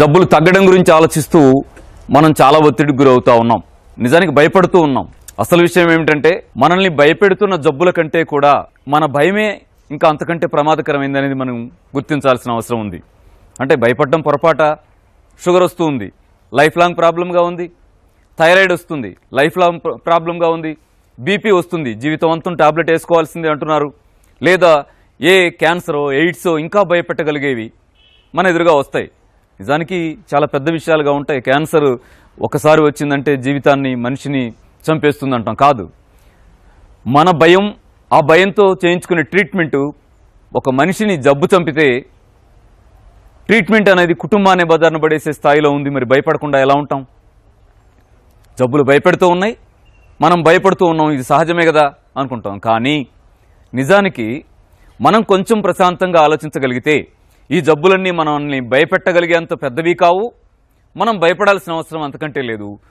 జబ్బులు తగ్గడం గురించి ఆలోచిస్తూ మనం చాలా ఒత్తిడికి గురవుతూ ఉన్నాం. నిజానికి భయపడుతూ ఉన్నాం. అసలు విషయం ఏమిటంటే మనల్ని భయపెడుతున్న జబ్బుల కంటే కూడా మన భయమే ఇంకా అంతకంటే ప్రమాదకరమైంది అనేది మనం గుర్తించాల్సిన అవసరం ఉంది. అంటే భయపడడం పొరపాట షుగర్ వస్తూ ఉంది లైఫ్ లాంగ్ ప్రాబ్లంగా ఉంది థైరాయిడ్ వస్తుంది లైఫ్ లాంగ్ ప్రాబ్లంగా ఉంది బీపీ వస్తుంది జీవితం అంతం టాబ్లెట్ వేసుకోవాల్సిందే అంటున్నారు. లేదా ఏ క్యాన్సరో ఎయిడ్సో ఇంకా భయపెట్టగలిగేవి మన ఎదురుగా వస్తాయి. నిజానికి చాలా పెద్ద విషయాలుగా ఉంటాయి. క్యాన్సర్ ఒకసారి వచ్చిందంటే జీవితాన్ని మనిషిని చంపేస్తుంది అంటాం కాదు. మన భయం ఆ భయంతో చేయించుకునే ట్రీట్మెంటు ఒక మనిషిని జబ్బు చంపితే ట్రీట్మెంట్ అనేది కుటుంబాన్ని బదారణ పడేసే స్థాయిలో ఉంది. మరి భయపడకుండా ఎలా ఉంటాం? జబ్బులు భయపెడుతూ ఉన్నాయి. మనం భయపడుతూ ఉన్నాం. ఇది సహజమే కదా అనుకుంటాం. కానీ నిజానికి మనం కొంచెం ప్రశాంతంగా ఆలోచించగలిగితే ఈ జబ్బులన్నీ మనల్ని భయపెట్టగలిగేంత పెద్దవి కావు. మనం భయపడాల్సిన అవసరం అంతకంటే లేదు.